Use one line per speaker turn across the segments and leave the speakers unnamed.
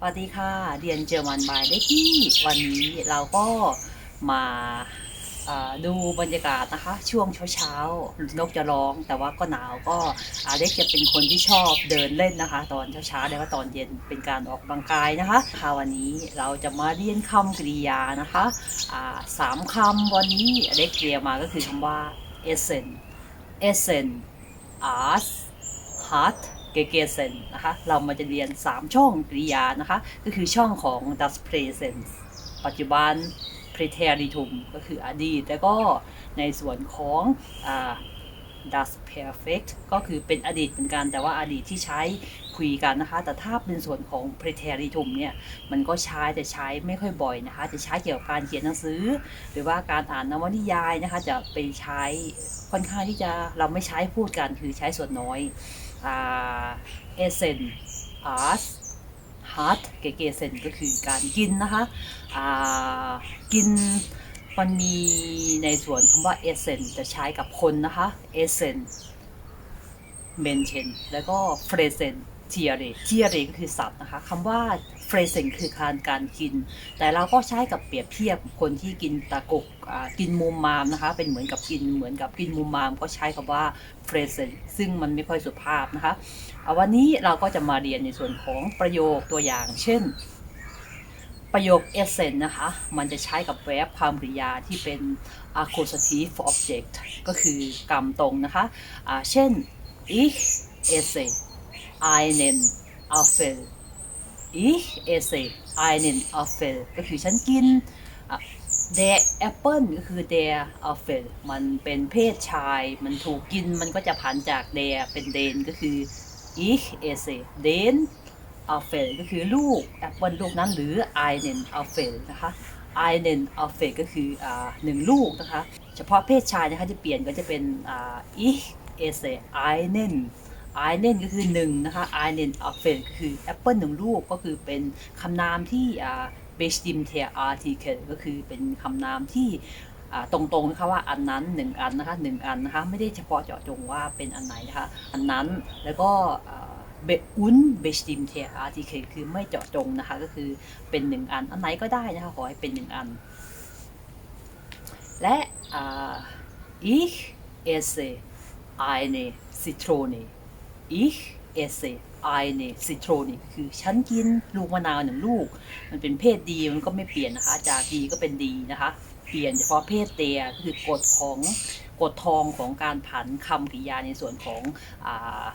สวัสดีค่ะเรียนเจอมันบายได้ที่วันนี้เราก็มาดูบรรยากาศนะคะ ช่วงเช้าๆนกจะร้อง แต่ว่าก็หนาวก็อาเด็กจะเป็นคนที่ชอบเดินเล่นนะคะ ตอนเช้าๆแล้วก็ตอนเย็นเป็นการออกกำลังกายนะคะค่ะวันนี้เราจะมาเรียนคำกริยานะคะสามคำวันนี้เด็กเรียนมาก็คือคำว่า essence essence art heart เกเกเซนนะคะ เรามาจะเรียน 3 ช่องกริยานะคะ ก็คือช่องของ das present ปัจจุบัน preteritum ก็คืออดีต แล้วก็ในส่วนของอ das perfect ก็คือเป็นอดีตเหมือนกัน แต่ว่าอดีตที่ใช้คุยกันนะคะ แต่ถ้าเป็นส่วนของ preteritum เนี่ย มันก็ใช้แต่ใช้ไม่ค่อยบ่อยนะคะ จะใช้เกี่ยวกับการเขียนหนังสือ หรือว่าการอ่านนวนิยายนะคะ จะไปใช้ค่อนข้างที่จะเราไม่ใช้พูดกัน คือใช้ส่วนน้อย เอเซนอาร์สฮาร์ดเกเกเซนก็คือการกินนะคะอ่ากินมันมีในส่วนคำว่าเอเซนจะใช้กับคนนะคะเอเซนเมนเชนแล้วก็เฟรเซน เทียเรเทียเรก็คือสัตว์นะคะคำว่าเฟรเซนคือการการกิน แต่เราก็ใช้กับเปรียบเทียบคนที่กินตะกกกินมุมมามนะคะ เป็นเหมือนกับกินเหมือนกับกินมุมมามก็ใช้คำว่า present ซึ่งมันไม่ค่อยสุภาพนะคะเอาวันนี้เราก็จะมาเรียนในส่วนของประโยคตัวอย่าง เช่น ประโยค essence นะคะ มันจะใช้กับ verb ความกริยาที่เป็น accusative object ก็คือกรรมตรงนะคะอ่าเช่น ich esse einen Apfel ich esse einen Apfel ก็คือฉันกินอะ der apple ก็คือ der apfel มันเป็นเพศชาย มันถูกกินมันก็จะผันจาก der เป็น den ก็คือ ich esse den apfel ก็คือลูกแอปเปิลลูกนั้นหรือ einen apfel นะคะ einen apfel ก็คืออ่าหนึ่งลูกนะคะ เฉพาะเพศชายนะคะที่เปลี่ยนก็จะเป็นอ่า ich esse einen einen ก็คือหนึ่งนะคะ einen apfel ก็คือแอปเปิลหนึ่งลูกก็คือเป็นคำนามที่อ่า bestimmte Artikel ก็คือเป็นคำนามที่ตรงๆนะคะว่าอันนั้นหนึ่งอันนะคะหนึ่งอันนะคะไม่ได้เฉพาะเจาะจงว่าเป็นอันไหนนะคะอันนั้นแล้วก็เบอุน bestimmte Artikel คือไม่เจาะจงนะคะก็คือเป็นหนึ่งอัน อันไหนก็ได้นะคะขอให้เป็นหนึ่งอัน และอ่า ich esse eine Zitrone ich esse eine Zitrone คือฉันกินลูกมะนาวหนึ่งลูก มันเป็นเพศดีมันก็ไม่เปลี่ยนนะคะ จากดีก็เป็นดีนะคะ เปลี่ยนเฉพาะเพศเตียคือกฎของกฎทองของการผันคำกริยาในส่วนของอา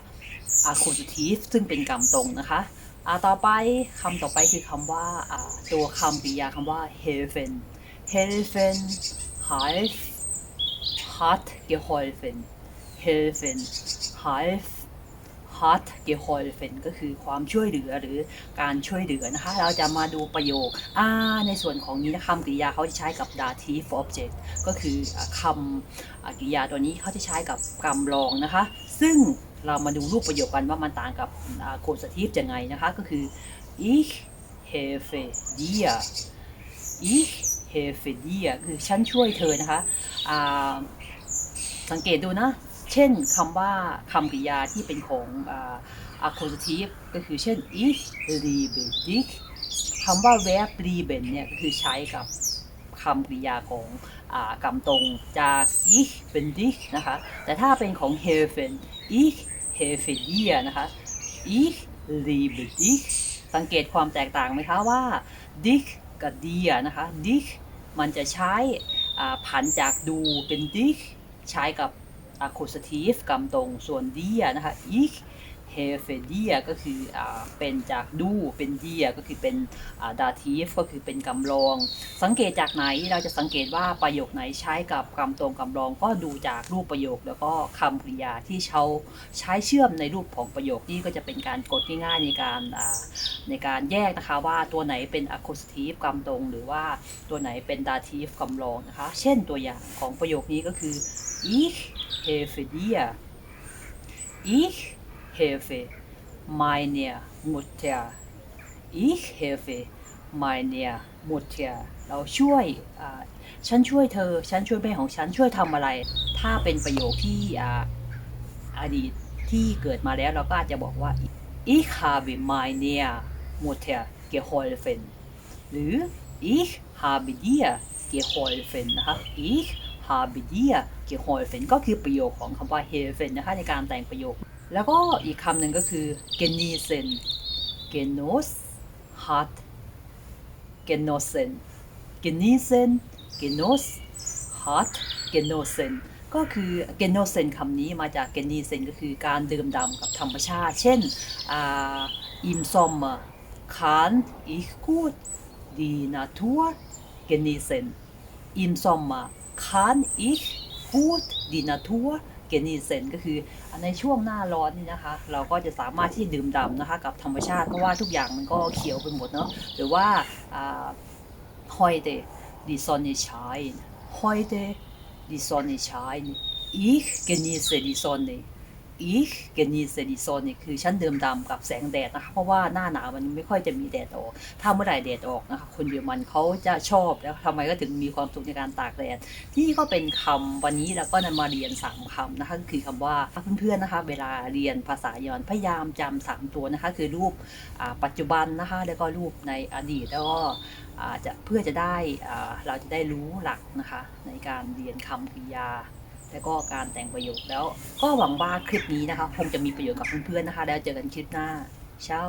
accusative ซึ่งเป็นกรรมตรงนะคะอาต่อไปคำต่อไปคือคำว่าอ่าตัวคำกริยาคำว่า helfen helfen half hat geholfen helfen half hat geholfen ก็คือความช่วยเหลือหรือการช่วยเหลือนะคะ เราจะมาดูประโยคอ่าในส่วนของนี้นะคำกริยาเขาจะใช้กับ dative object ก็คือคำกริยาตัวนี้เขาจะใช้กับกรรมรองนะคะ ซึ่งเรามาดูรูปประโยคกันว่ามันต่างกับอ่า causative ยังไงนะคะ ก็คือ ich helfe dir ich helfe dir คือฉันช่วยเธอนะคะสังเกตดูนะ เช่นคำว่าคำกริยาที่เป็นของอ่า accusative ก็คือเช่น ich liebe dich คำว่า verb lieben เนี่ยก็คือใช้กับคำกริยาของอ่ากรรมตรงจาก ich เป็น dich นะคะ แต่ถ้าเป็นของ helfen ich helfe dir นะคะ ich liebe dich สังเกตความแตกต่างไหมคะว่า dich กับ dir นะคะ dich มันจะใช้อ่าผันจากดูเป็น dich ใช้กับ accusative กรรมตรงส่วน dia นะคะ ich h e f e dir ก็คืออเป็นจากดูเป็น dia ก็คือเป็นอ่า dative ก็คือเป็นกำรอง สังเกตจากไหนเราจะสังเกตว่าประโยคไหนใช้กับกำตรงกำรอง ก็ดูจากรูปประโยคแล้วก็คำกริยาที่เขาใช้เชื่อมในรูปของประโยคนี่ก็จะเป็นการกดง่ายๆในการในการแยกนะคะว่าตัวไหนเป็น accusative กำตรง หรือว่าตัวไหนเป็น dative กำรองนะคะ เช่นตัวอย่างของประโยคนี้ก็คือ ich helfe dir ich helfe meiner Mutter ich helfe meiner Mutter เราช่วยฉันช่วยเธอ ฉันช่วยแม่ของฉันช่วยทำอะไร ถ้าเป็นประโยคที่อดีตที่เกิดมาแล้วเราก็อาจจะบอกว่า ich habe meiner Mutter geholfen หรือ ich habe dir geholfen นะคะ ich h าบิเดียวกับเฟนก็คือประโยคของคำว่าเฮเฟนนะคะในการแต่งประโยค แล้วก็อีกคำหนึ่งก็คือเกนีเซนเกนโนสฮาร์ทเกนโนเซนเกนีเซนเกนโนสฮาร์ทเกนโนเซนก็คือเกนโนเซนคำนี้มาจากเกนีเซนก็คือการดื่มด่ำกับธรรมชาติ เช่นอิมซอมม์คานอิคูดดีนาทัวเกนีเซนอิมซอมม์ kann ich gut die Natur genießen ก็คือในช่วงหน้าร้อนนี่นะคะ เราก็จะสามารถที่จะดื่มด่ำนะคะกับธรรมชาติ เพราะว่าทุกอย่างมันก็เขียวไปหมดเนาะหรือว่า heute die Sonne scheint heute die Sonne scheint ich genieße die Sonne ich genieße die Sonne คือฉันเดื่มดำกับแสงแดดนะคะเพราะว่าหน้าหนาวมันไม่ค่อยจะมีแดดออก ถ้าเมื่อไหร่แดดออกนะคะคนเยอรมันเขาจะชอบแล้วทำไมก็ถึงมีความสุขในการตากแดด ที่ก็เป็นคำวันนี้แล้วก็นำมาเรียน3คำนะคะก็คือคำว่าเพื่อนๆนะคะ เวลาเรียนภาษาเยอรมันพยายามจำสามตัวนะคะ คือรูปปัจจุบันนะคะแล้วก็รูปในอดีตแล้วก็จะเพื่อจะได้เราจะได้รู้หลักนะคะในการเรียนคำกริยา แล้วก็การแต่งประโยคแล้ว ก็หวังว่าคลิปนี้นะคะ คงจะมีประโยชน์กับเพื่อนๆนะคะ แล้วเจอกันคลิปหน้าเช้า